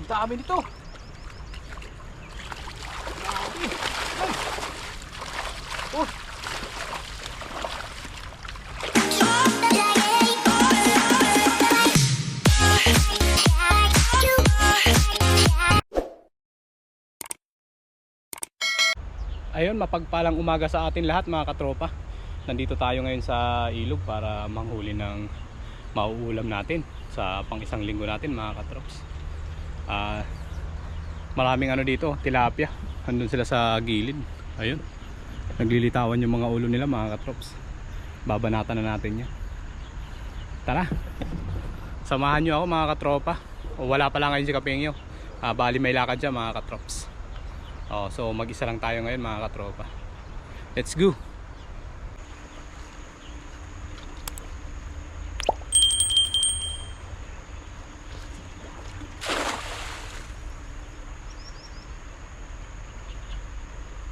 Ang dami nito. Ay. Oh. Ayun, mapagpalang umaga sa atin lahat mga katropa. Nandito tayo ngayon sa ilog para manghuli ng mauulam natin sa pang isang linggo natin mga katrops. Ah, maraming ano dito, tilapia. Andun sila sa gilid. Ayun. Naglilitawan yung mga ulo nila mga katrops. Babanatan na natin yan. Tara. Samahan nyo ako mga katropa. O wala pa lang ngayon si Kapingyo. Ah, bali may lakad dyan mga katrops. Oh, so mag-isa lang tayo ngayon mga katropa. Let's go.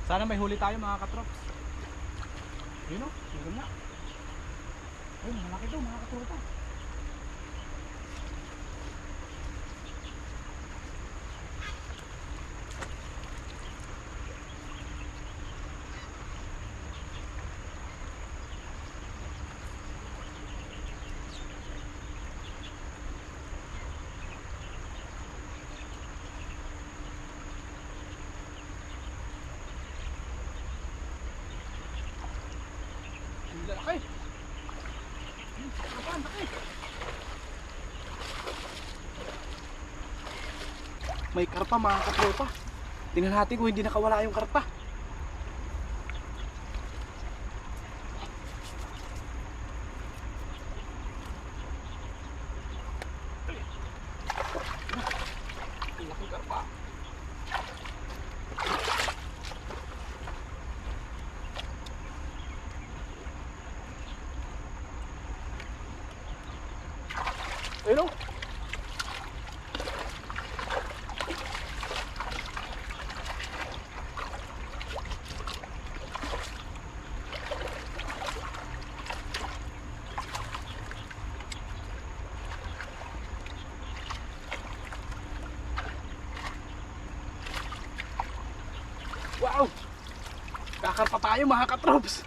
Sana may huli tayo mga katrops. Yun o, yun nga. Ay, malaki to mga katropa. Laki. May karpa mga katropa. Tingnan natin kung hindi nakawala yung karpa. Ang laking karpa. O. Wow! Kakarpa tayo mga katrops.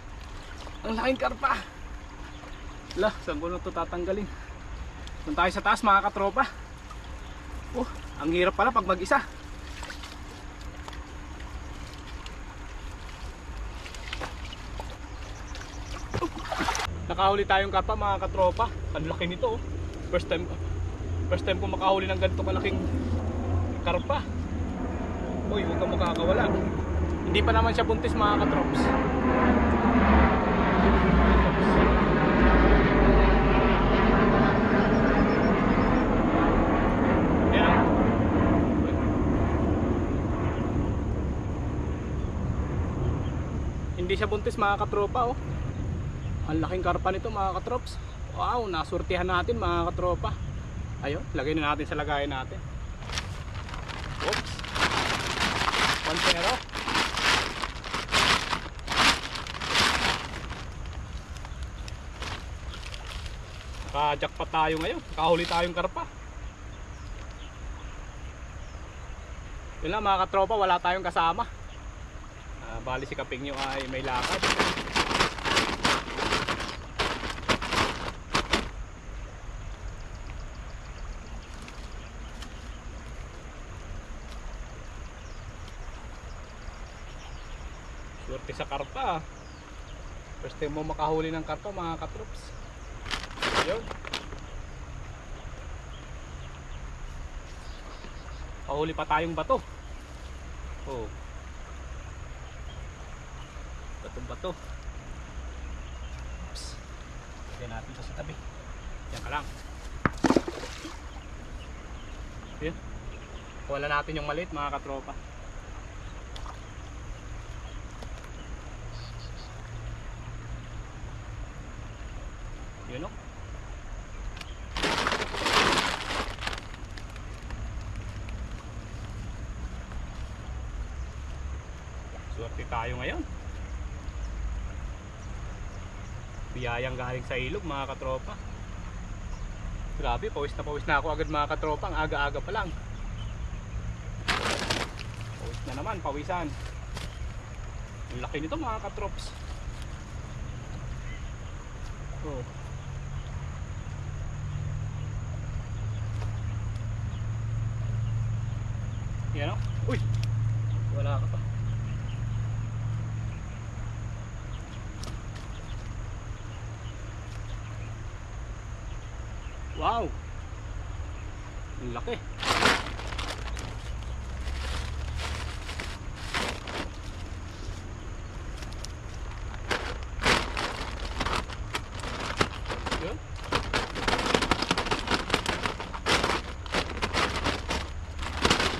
Ang laking karpa. Lah, saan ko na ito tatanggalin? Doon tayo sa taas mga katropa. Oh, ang hirap pala pag mag-isa. Nakahuli tayong karpa mga katropa. Ang laki nito. oh. First time First time ko makahuli ng ganito kalaking karpa. Uy, huwag kang makakawala. Hindi pa naman siya buntis mga katrops. Ayan. Hindi siya buntis mga katropa oh. Ang laking karpa nito mga katrops. Wow, nasurtihan natin mga katropa. Ayun, lagay na natin sa lagayan natin. Oops. 1-0. Naka-jackpot tayo ngayon. Nakahuli tayong karpa. Yun lang mga katropa, wala tayong kasama. Ah, bali si Kaping nyo ay may lakad. Swerte sa karpa. First time mo makahuli ng karpa mga katrops. Ayun. Pahuli pa tayong bato. Oh. Batong bato. Oops. Lagyan natin ito sa tabi. Yan ka lang. Yun. Wala natin yung maliit mga katropa. Yun o. Swerte tayo ngayon. biyayang galing sa ilog mga katropa. Grabe pawis na pawis na ako agad mga katropa. Ang aga aga pa lang. Pawis na naman pawisan. Ang laki nito mga katrops. Oh. Wow! Ang laki. Yun.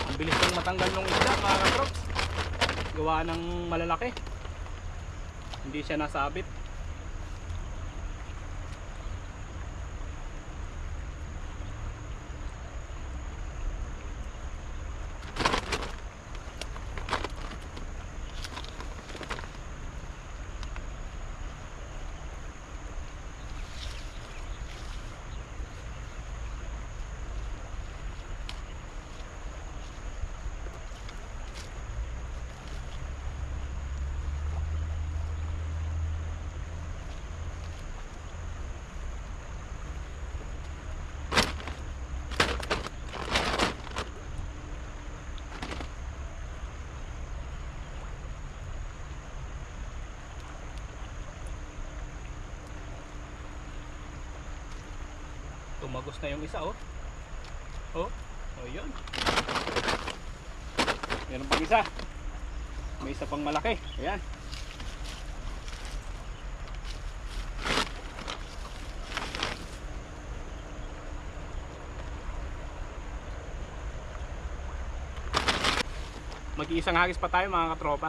Ang bilis ng matanggal ng isda mga katrops. Gawa ng malalaki. Hindi siya nasabit. Tumagos na yung isa oh. Oh, oh yun. Meron pang isa. May isa pang malaki. Ayan. Mag-iisang hagis pa tayo mga katropa.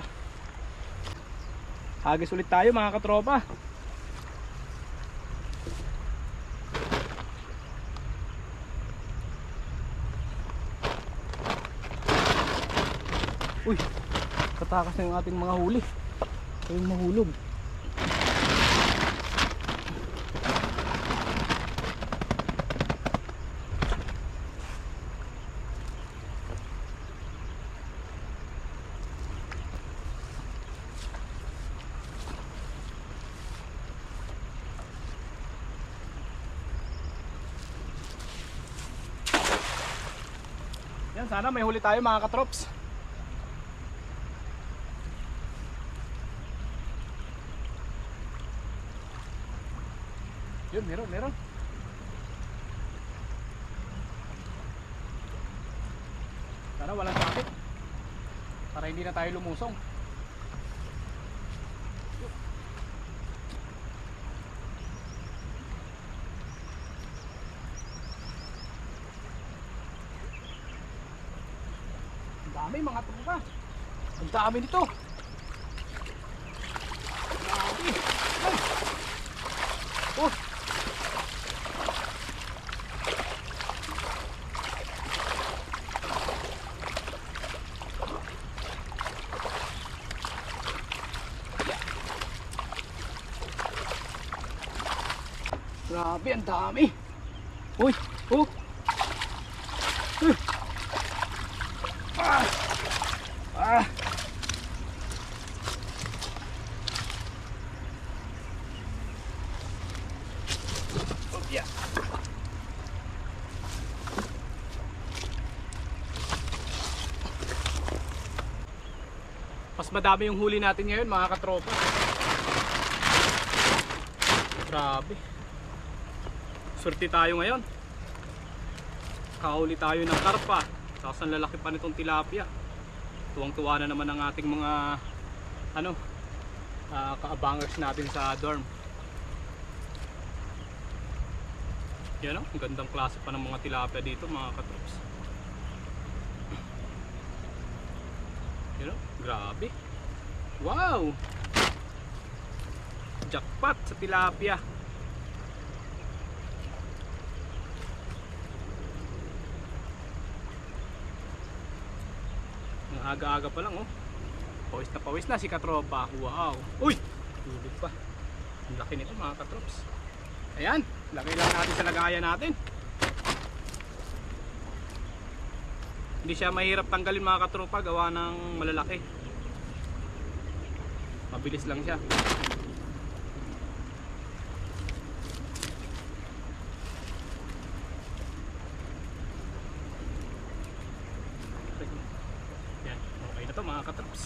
Hagis ulit tayo mga katropa. Katakas na yung ating mga huli. Ayun mahulog. Yan, sana may huli tayo mga katrops. Meron, meron. Sana walang traffic. Para hindi na tayo lumusong. Ang dami mga truka. Ang dami nito. Grabe. Ay. Oh, Grabe, ang dami. Uy, oh. Uh. Ah. Ah. Oh, yeah. Mas madami yung huli natin ngayon mga katropa. Grabe. Swerte tayo ngayon. Kahuli tayo ng karpa. Tapos ang lalaki pa nitong tilapia. Tuwang-tuwa na naman ang ating mga ano, ah, kaabangers natin sa dorm. Yan o, ang gandang klase pa ng mga tilapia dito mga katrops. Yan o, grabe. Wow! Jackpot sa tilapia. Aga-aga pa lang oh. Pawis na pawis na si katropa. Wow. Uy! Tulog pa. Ang laki nito mga katrops. Ayan. Lagay lang natin sa lagayan natin. Hindi siya mahirap tanggalin mga katropa gawa ng malalaki. Mabilis lang siya. Yan, okay na to mga katrops.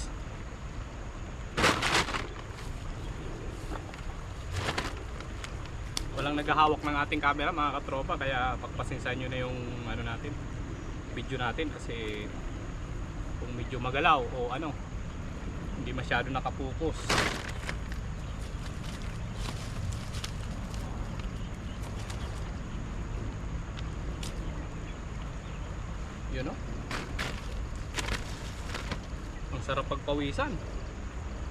Walang naghahawak ng ating camera mga katropa kaya pagpasensahan nyo na yung ano natin video natin kasi kung medyo magalaw o ano hindi masyado nakapokus yun o ang sarap pagpawisan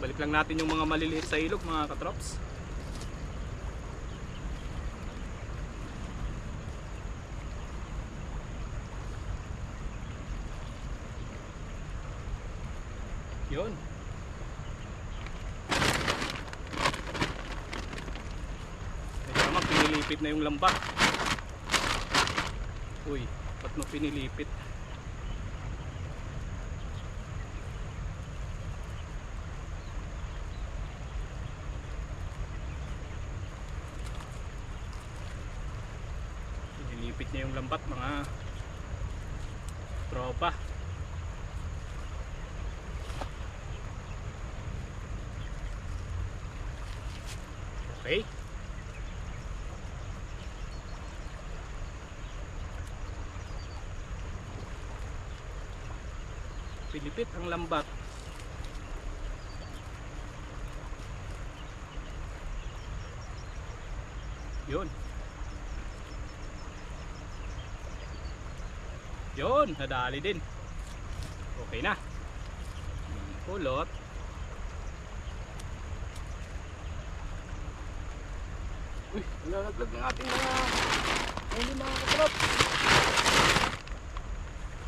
balik lang natin yung mga maliliit sa ilog mga katrops Yun. Naman pinilipit na yung lambat. Uy, ba't mo pinilipit? Pinilipit niya yung lambat mga tropa. Okay. Pilipit ang lambat. Yun. Yun, nadali din. Okay na. Kulot. Uy, nalalaglag ng ating mga ayun mga katrop.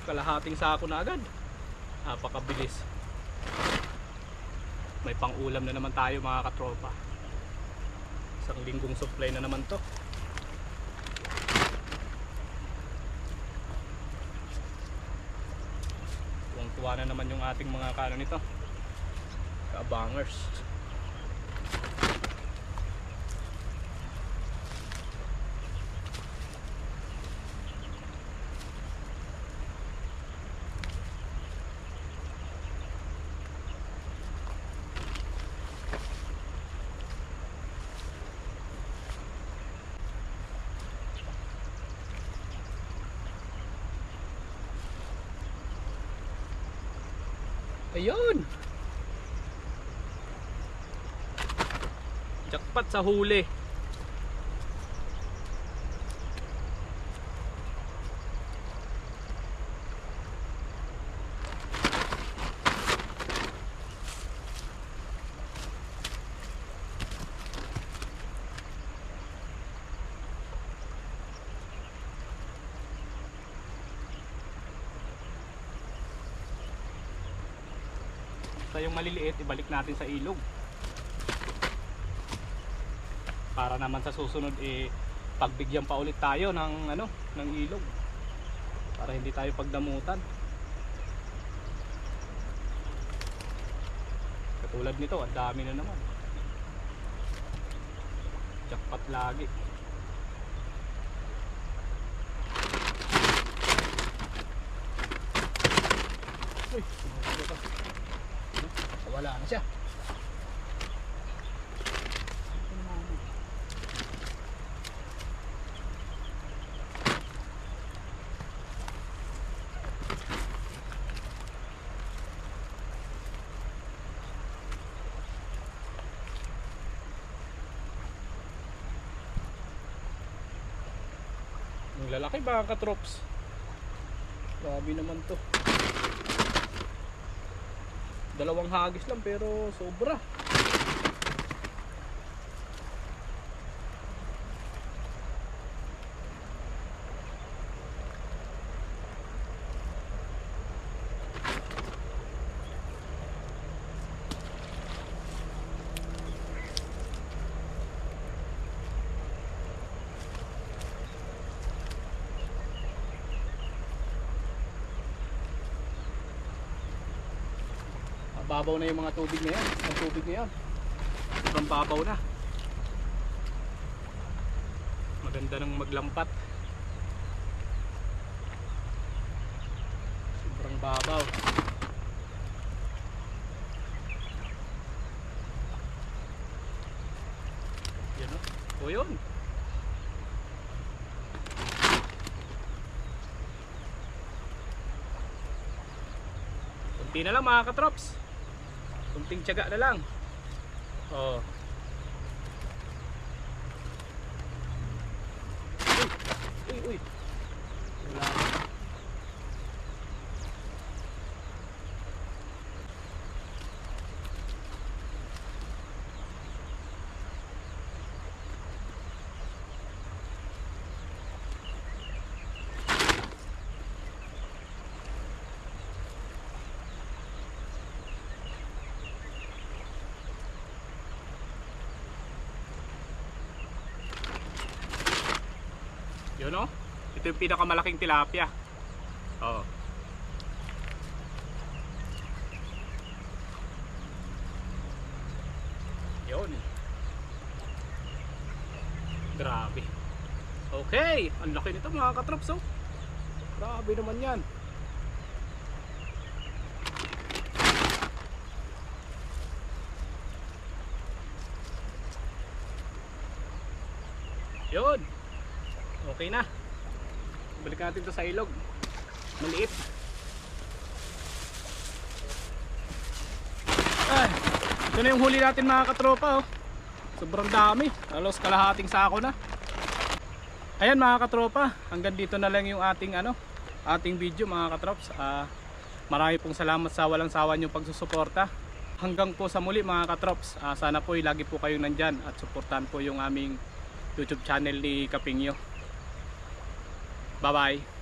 Kalahating sako na agad. Napakabilis. May pang-ulam na naman tayo mga katropa. Isang linggong supply na naman to. Tuwang-tuwa na naman yung ating mga kano nito. Kabangers. Ayun. Jackpot sa huli. Basta yung maliliit, ibalik natin sa ilog. Para naman sa susunod eh pagbigyan pa ulit tayo ng ano, ng ilog. Para hindi tayo pagdamutan. Katulad nito, ang dami na naman. Jackpot lagi. Uy? Wala na siya lalaki ba katrops? Grabe naman to dalawang hagis lang pero sobra mababaw na yung mga tubig na yan. Ang tubig na yan. Sobrang babaw na. Maganda ng maglampat. Sobrang babaw. Yan o. O yun. Kunti na lang mga katrops. Kunting tiyaga na lang. Oh. Uy, uy, uy. Wala. Yun o. Ito yung pinakamalaking tilapia. Oo. Yun. Grabe. Okay. Ang laki nito mga katrops oh. Grabe naman yan. Yun. Okay na. Balik natin to sa ilog. Maliit. Ay, ito na yung huli natin mga katropa oh. Sobrang dami. Halos kalahating sako na. Ayan mga katropa, hanggang dito na lang yung ating ano, ating video mga katrops. Ah, marami pong salamat sa walang sawa niyong pagsusuporta. Hanggang po sa muli mga katrops. Ah, sana po lagi po kayong nandyan at suportahan po yung aming YouTube channel ni Kapingyo. 拜拜。